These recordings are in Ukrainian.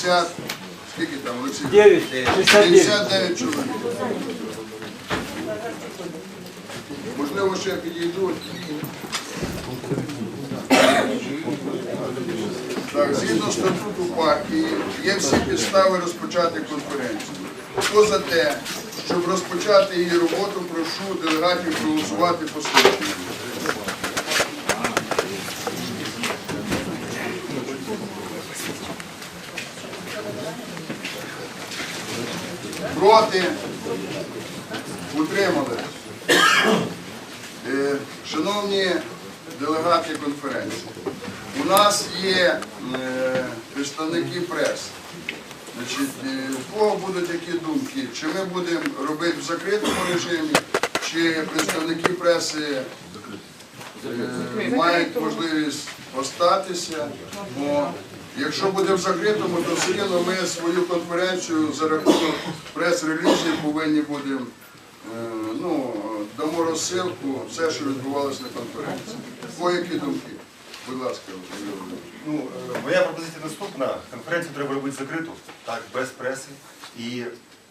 60, скільки там, Олексій? 9, 69. 59 чоловік. Можливо, ще підійдуть. Так, згідно статуту партії, є всі підстави розпочати конференцію. Хто за те, щоб розпочати її роботу, прошу делегатів проголосувати послідовно. Проти? Утримали? Е, Шановні делегати конференції, у нас є е, представники преси. Е, у кого будуть які думки? Чи ми будемо робити в закритому режимі, чи представники преси мають можливість остатися? Бо якщо буде в закритому, то все рівно ми свою конференцію за рахунок прес-релізів повинні будемо е, ну, дамо розсилку, все, що відбувалося на конференції. По які думки? Будь ласка, Ну, е, моя пропозиція наступна. Конференцію треба робити закриту, так, без преси. І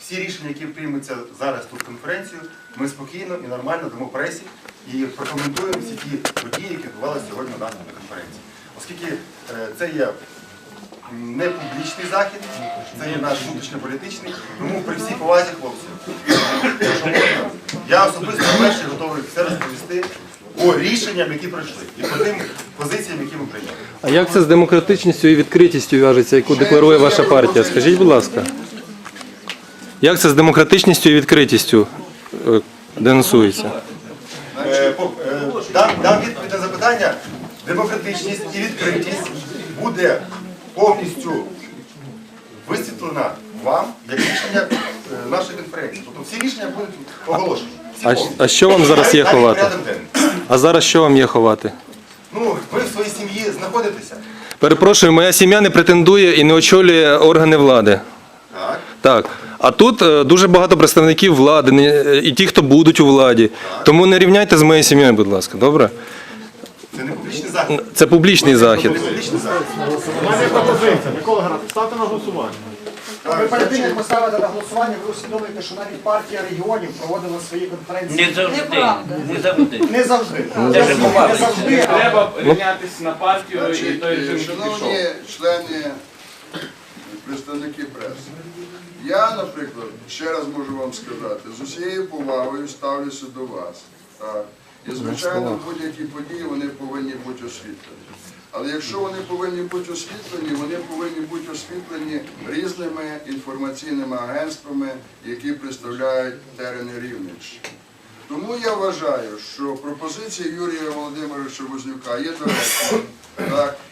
всі рішення, які приймуться зараз тут конференцію, ми спокійно і нормально дамо пресі і прокоментуємо всі ті події, які відбувалися сьогодні у нас на конференції. Оскільки е, це є не публічний захід, це є наш внутрішньополітичний, тому при всій повазі хлопців. Я особисто перший готовий все розповісти по рішенням, які пройшли, і по тим позиціям, які ми прийняли. А як це з демократичністю і відкритістю в'яжеться, яку декларує ваша партія? Скажіть, будь ласка. Як це з демократичністю і відкритістю е, денонсується? Е, е, дам відповідь на запитання. Демократичність і відкритість буде повністю висвітлена вам як рішення е, нашої конференції. Тобто всі рішення будуть оголошені. Всі А, щ- повністю. а що вам зараз є Навіть ховати? порядок денний. А зараз що вам є ховати? Ну, ви в своїй сім'ї знаходитеся. Перепрошую, моя сім'я не претендує і не очолює органи влади. Так. Так. А тут е, дуже багато представників влади, не- е, і ті, хто будуть у владі. Тому не рівняйте з моєю сім'єю, будь ласка, добре? Це не публічний захід. Це публічний захід. У мене є пропозиція. Микола Гранат, ставте на голосування. Ви перед тим, як поставити на голосування, ви усвідомлюєте, що навіть партія регіонів проводила свої конференції Не завжди. Не завжди. не завжди. Не завжди. Треба рівнятися на партію і той е, режим пішов. шановні члени, представники преси, я, наприклад, ще раз можу вам сказати, з усією повагою ставлюся до вас. Так. І, звичайно, будь-які події вони повинні бути освітлені. Але якщо вони повинні бути освітлені, вони повинні бути освітлені різними інформаційними агентствами, які представляють терени Рівненщини. Тому я вважаю, що пропозиція Юрія Володимировича Вознюка є доречною.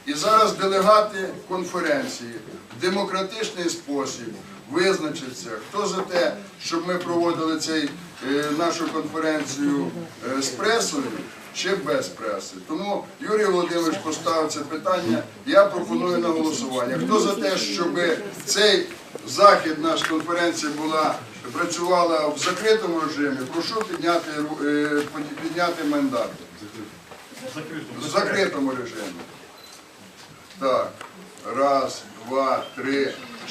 І зараз делегати конференції в демократичний спосіб визначаться, хто за те, щоб ми проводили цей, е, нашу конференцію е, з пресою чи без преси. Тому Юрій Володимирович поставив це питання. Я пропоную на голосування. Хто за те, щоб цей захід, наша конференція була працювала в закритому режимі, прошу підняти, е, підняти мандат. В закритому режимі. Так. Раз, два, три,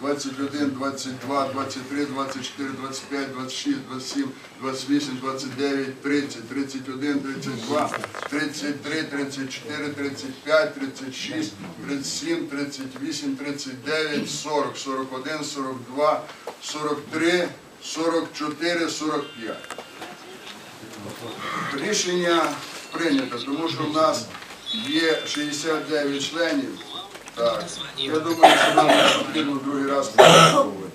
21, 22, 23, 24, 25, 26, 27, 28, 29, 30, 31, 32, 33, 34, 35, 36, 37, 38, 39, 40, 41, 42, 43, 44, 45. Рішення прийнято, тому що в нас є 69 членів. Так. Я думаю, що нам не потрібно другий раз перераховувати.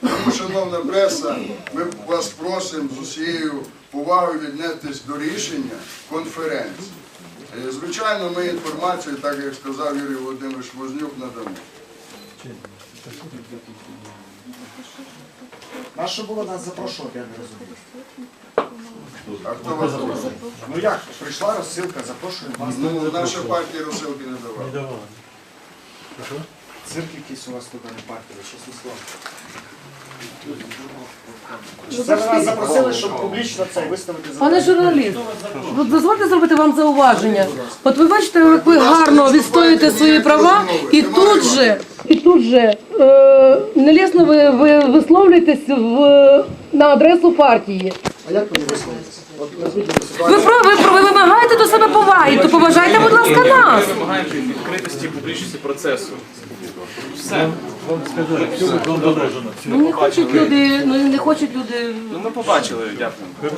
Тому, шановна преса, ми вас просимо з усією повагою віднестись до рішення конференції. Е, Звичайно, ми інформацію, так як сказав Юрій Володимирович Вознюк, надамо. На що було нас запрошувати, я не розумію. А хто вас запрошує? Ну як, прийшла розсилка, запрошуємо вас. Ну, наша партія розсилки не давала. Цирк якийсь у вас тут, не партія, чесне слово. Це ви нас запросили, щоб публічно це виставити за Пане журналіст, от дозвольте зробити вам зауваження. От ви бачите, як ви гарно відстоюєте свої права, і тут же, і тут же е, нелесно ви, ви висловлюєтесь в, на адресу партії. А як ви не висловитися? Ви, про, ви, ви вимагаєте до себе поваги, то поважайте, будь ласка, нас. Ми вимагаємо відкритості і публічності процесу. Все. Ну, не хочуть люди, ну не хочуть люди. Ну ми побачили, дякую.